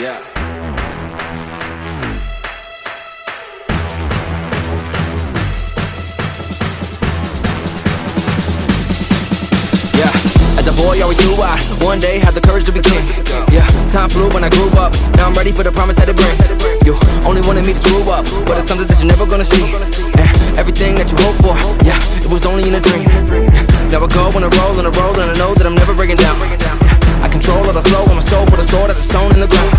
Yeah. As a boy, always knew I one day had the courage to be king. Yeah, time flew when I grew up. Now I'm ready for the promise that it brings. You only wanted me to screw up, but it's something that you're never gonna see. And everything that you hope for, yeah, it was only in a dream. Now I go on a roll and a roll, and I know that I'm never breaking down. Yeah, I control all the flow on my soul, put a sword that is sewn in the ground.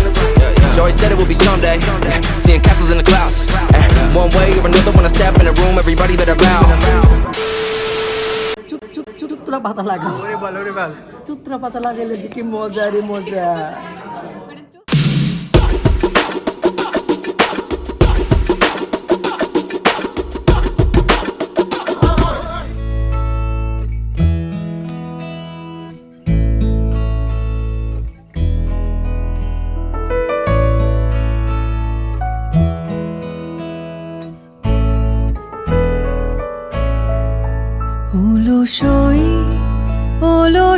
She always said it would be someday. Yeah, seeing castles in the clouds. And one way or another, when I step in the room, everybody better bow. চুত চুত চুতুত্রা পাতা লাগা ওরে বল ওরে বল চুত্রা পাতা লাগাইলে যে কি মজা রে মজা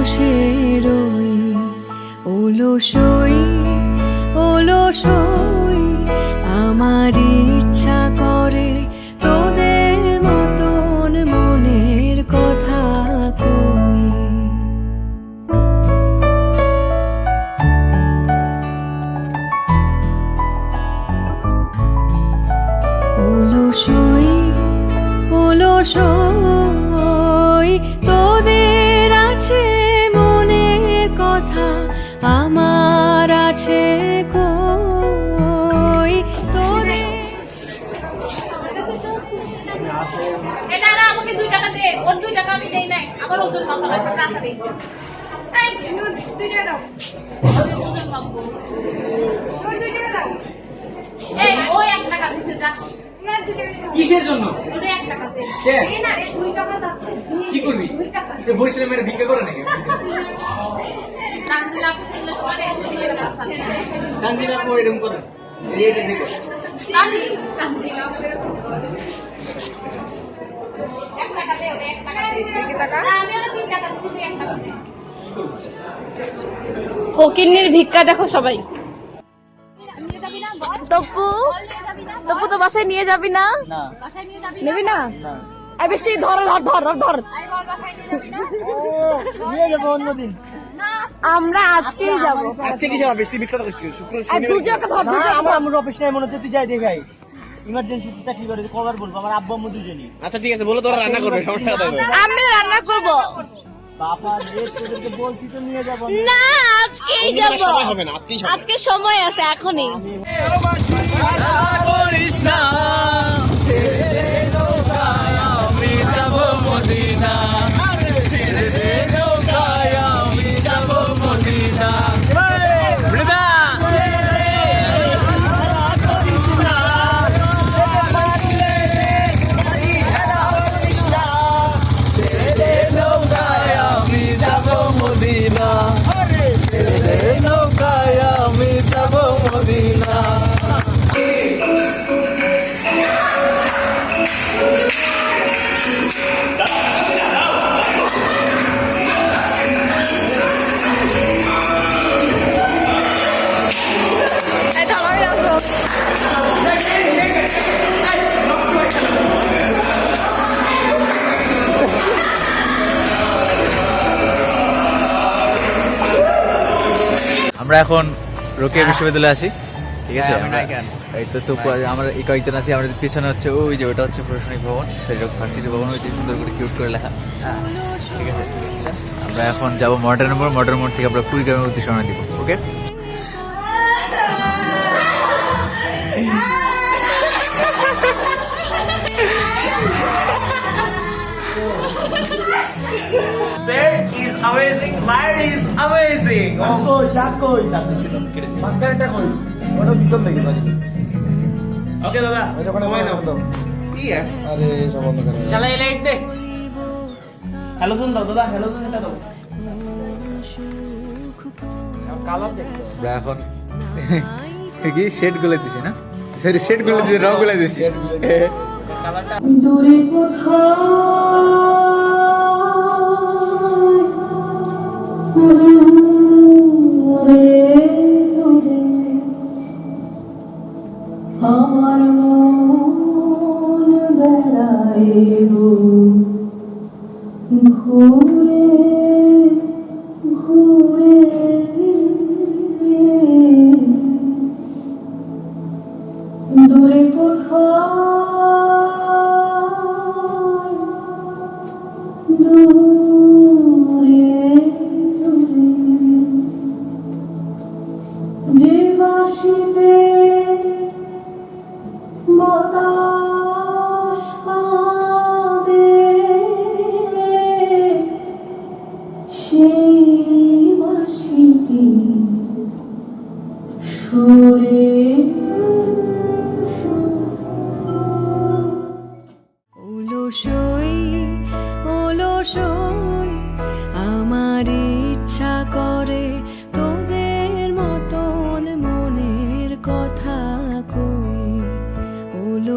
বসে রই হল সই আমার ইচ্ছা করে এটা না আমাকে দুই টাকা দে। ওর দুই টাকা আমি দেই নাই। আমার ওজন মাপা লাগবে টাকা দে এই দুই টাকা দাও। আমি ওজন মাপবো ওর দুই টাকা দাও। এই ও এক টাকা দিছে যা। কিসের জন্য? ওরে এক টাকা দে। কে? দুই করবি? দুই টাকা। এ বরিশালে মেরে ভিক্ষা করে নাকি? দুই গান্ধীরা পর এরকম করে। রেটে দেখো। ফকিন্নির ভিক্ষা দেখো সবাই। তপু বল নিয়ে যাবি না তপু তো বাসায় নিয়ে যাবি না? না। বাসায় নিয়ে যাবি নেবি না? না। বেশি ধর ধর ধর ধর, ধর। আই বল বাসায় নিয়ে যাবি না নিয়ে যাব অন্যদিন। আমরা আজকেই যাব। আজকে কি যাবে? তুই বিখ্যাত করছিস। শুক্র আর দুজনকে ধর না আমার আমার অফিস টাইম মনে হচ্ছে তুই যাই দেখাই ইমার্জেন্সিতে চাকরি করে কবার বলব আমার আব্বু আম্মু দুজনই। আচ্ছা ঠিক আছে বলে তোরা রান্না করবে সমস্যা হবে। আমি রান্না করব। বাবা রে তোদেরকে বলছি তো নিয়ে যাব। না আজকেই যাব। সময় হবে না আজকেই হবে আজকে সময় আছে এখনই। আমরা এখন রোকেয়া বিশ্ববিদ্যালয়ে আছি ঠিক আছে? এই তো তো আমরা এই কয়েকজন আছি আমাদের পিছনে হচ্ছে ওই যে ওটা হচ্ছে প্রশাসনিক ভবন সেই ভার্সিটি ভবন ওই যে সুন্দর করে কিউট করে লেখা। ঠিক আছে? আমরা এখন যাব মডার্ন মোড় মডার্ন মোড় থেকে আমরা কুড়িগ্রামের উদ্দেশ্যে রওনা দিব ওকে? Set is amazing, light is amazing. কই চাক কই। ওটা ওকে দাদা। নাও। Yes. আরে সব বন্ধ করে। শালা এই লাইট দে। হ্যালো শুন দাও দাদা। হ্যালো শুন এটা দাও। কালার দেখতে এখন। কি? সেটগুলো দিছি না? সরি সেটগুলো দিছি রংগুলো দিছি। কালারটা দূরে আমার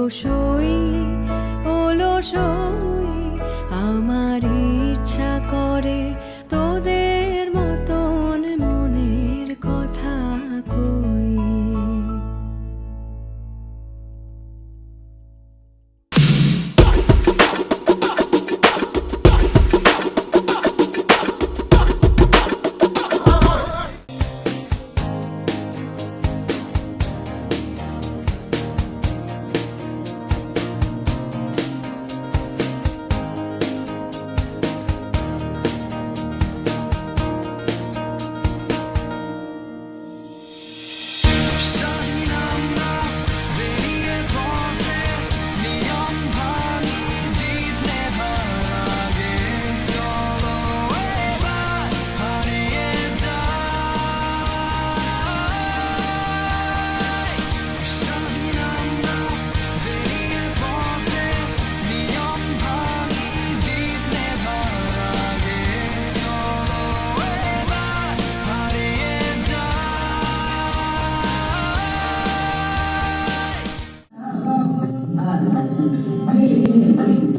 অলসই অলসই আমার Allez, allez.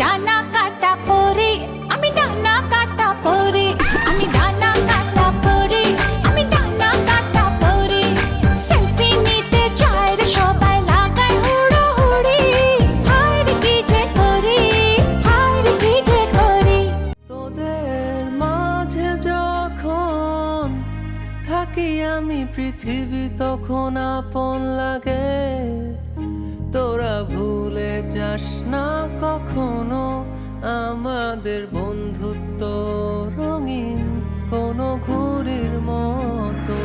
ডানা কাটা পরে, আমি ডানা কাটা পরে, আমি ডানা কাটা পরে, আমি ডানা কাটা পরে। সেলফি নিতে চায় রে সবাই, লাগায় হুড়ো হুড়ি হায় রে কি যে করি হায় রে কি যে করি। তোদের মাঝে যখন থাকি আমি পৃথিবী, তখন আপন লাগে। কখনো আমাদের বন্ধুত্ব রঙিন কোনো ঘুরির মতো।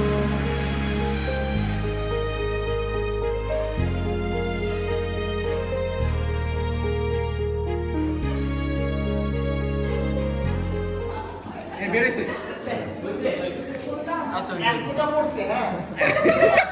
এক ফোঁটা পড়ছে হ্যাঁ।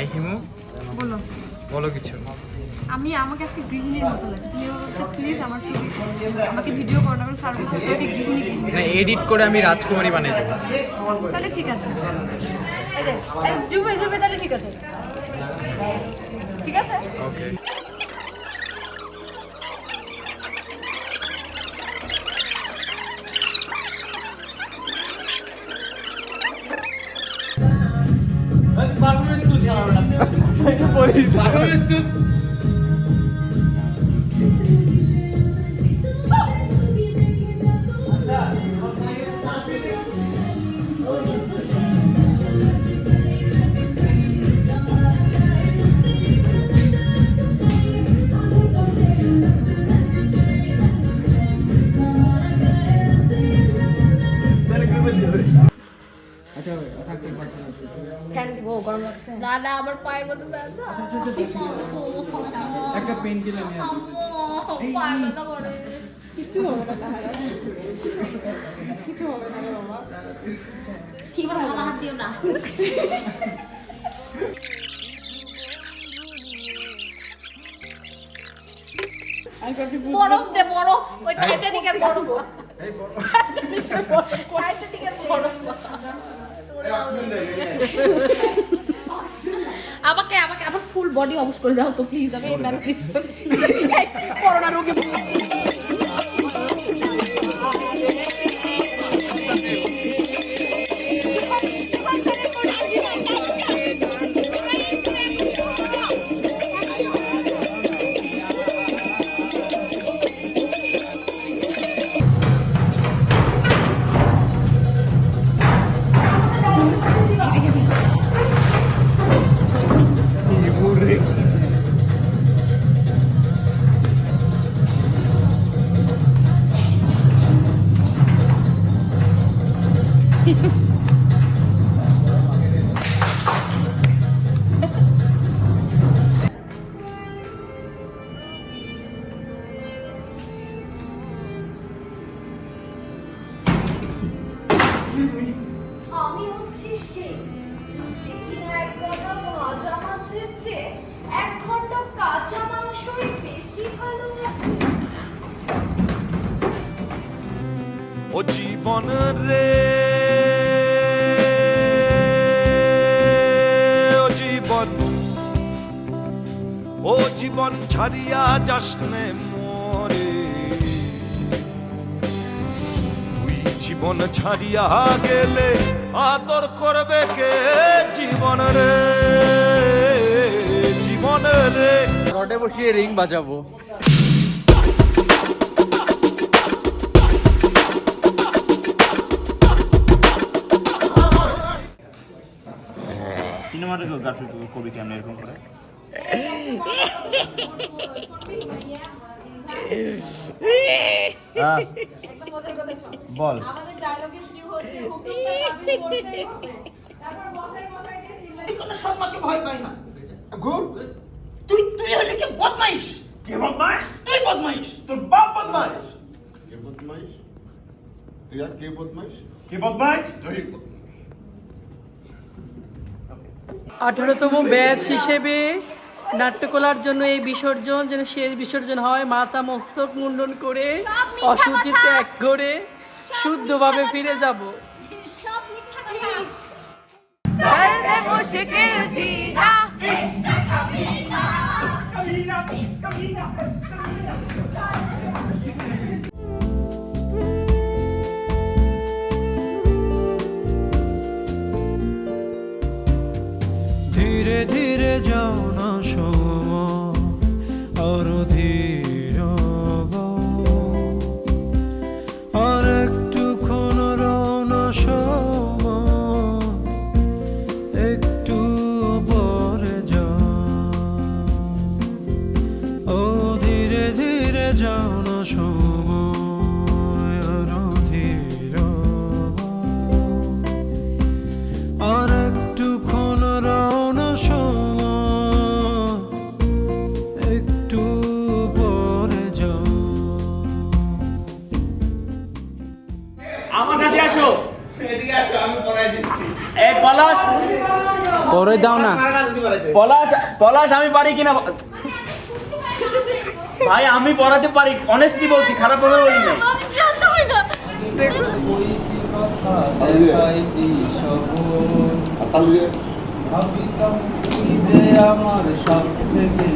এই হিমু? বলো। বলো কিছু। আমি আমাকে আজকে গৃহিণীর মতো লাগছে প্লিজ আমার ছবি আমাকে ভিডিও করো না সার্ভিস আমাকে গৃহিণী না এডিট করে আমি রাজকুমারী বানিয়ে দেবো। তাহলে ঠিক আছে। এই যে জুবে জুবে তাহলে ঠিক আছে। ঠিক আছে? ওকে 哥。না না আমার পায়ের মধ্যে ব্যথা একটা পেন কিলার নিয়ে আম্মু, পায়ের ব্যথা করে। কি বলো আমার হাত দিও না। বরফ দে বরফ। ওই টাইটানিকের বরফ। টাইটানিকের বরফ। আমাকে আমাকে আমার ফুল বডি অবশ করে দাও তো প্লিজ আমি করোনা রোগে জীবন ছাড়িয়া যাস নে মোরে। তুই জীবন ছাড়িয়া গেলে আদর করবে কে জীবন রে? জীবন রে। রডে বসিয়ে রিং বাজাবো। সিনেমাটোগ্রাফি কবি কেমন এরকম করে? বল। তুই তুই হলে কি বদমাইশ? কে বদমাইশ? তুই বদমাইশ। তোর বাপ বদমাইশ। কে বদমাইশ? তুই আর কে বদমাইশ? কে বদমাইশ? তুই আঠারোতম ব্যাচ হিসেবে নাট্যকলার জন্য এই বিসর্জন যেন শেষ বিসর্জন হয়। মাথা মস্তক মুন্ডন করে অসুচি ত্যাগ করে শুদ্ধভাবে ফিরে যাব। ধীরে ধীরে যাও। করে দাও না। পলাশ পলাশ, আমি পারি কিনা? ভাই, আমি পড়াতে পারি। অনেস্টলি বলছি, খারাপ হবে বলি না। আমার সব থেকে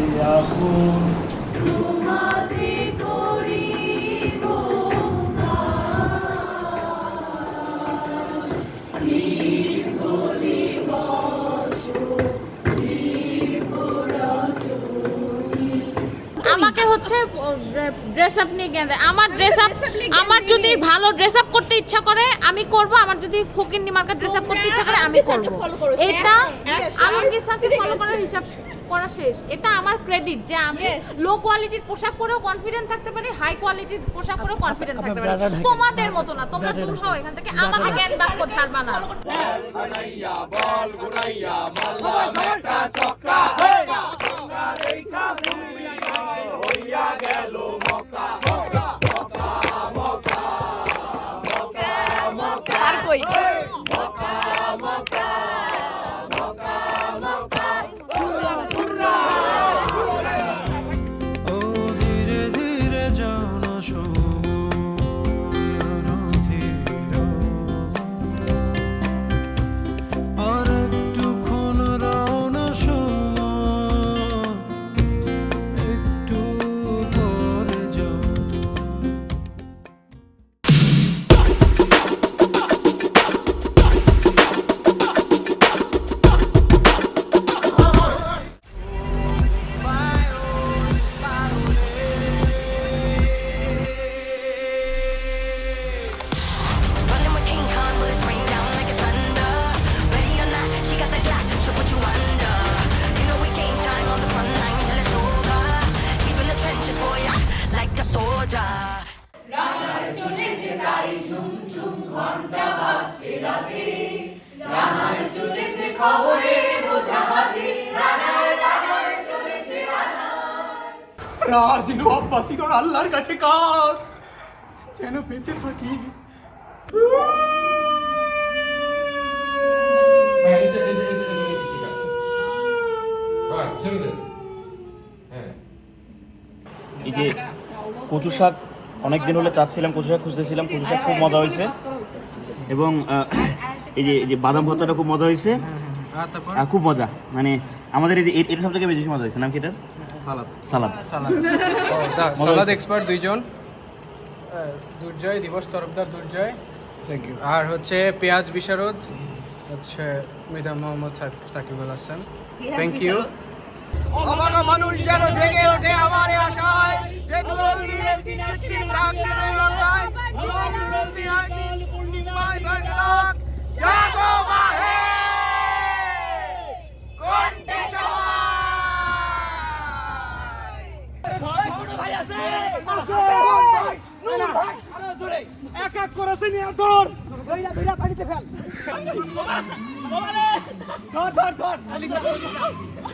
হচ্ছে ড্রেস আপ নিয়ে জ্ঞান দেয় আমার ড্রেস আপ আমার যদি ভালো ড্রেস আপ করতে ইচ্ছা করে আমি করব। আমার যদি ফকির নিমার্কা ড্রেস আপ করতে ইচ্ছা করে আমি করব। এটা আলমগীর স্যারকে ফলো করার হিসাব করা শেষ। এটা আমার ক্রেডিট যে আমি লো কোয়ালিটির পোশাক পরেও কনফিডেন্ট থাকতে পারি হাই কোয়ালিটির পোশাক পরেও কনফিডেন্ট থাকতে পারি। তোমাদের মতো না তোমরা দূর হও এখান থেকে। আমাকে জ্ঞান বাক্য ছাড়বা না। ও এই যে কচু শাক অনেক দিন হলে চাচ্ছিলাম কচু শাক খুঁজতেছিলাম কচু শাক খুব মজা হয়েছে। এবং এই যে এই যে বাদাম ভর্তাটা খুব মজা হয়েছে। আহ, খুব মজা। মানে আমাদের এই যে এটা সব থেকে বেশি মজা হয়েছে নাম কি এটা সালাদ। সালাদ। সালাদ। এক্সপার্ট দুইজন। দুর্জয় দিবস তরফদার দুর্জয়। আর হচ্ছে পেঁয়াজ বিশারদ হচ্ছে মিদা মোহাম্মদ সাক- সাকিবুল হাসান। থ্যাংক ইউ অবাক মানুষ যেন জেগে ওঠে আমার আশায় যে নুরুল দিন কৃত্রিম ডাক দেবে বাংলায় নুরুল নুরুল পূর্ণিমায় ডাক জাগো মাহে কণ্ঠে এক এক করে সিনিয়া ধর ধর ধর।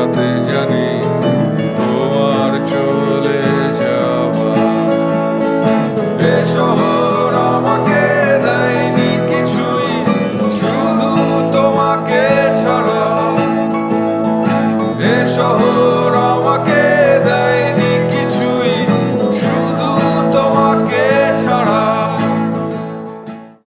তাতে জানি।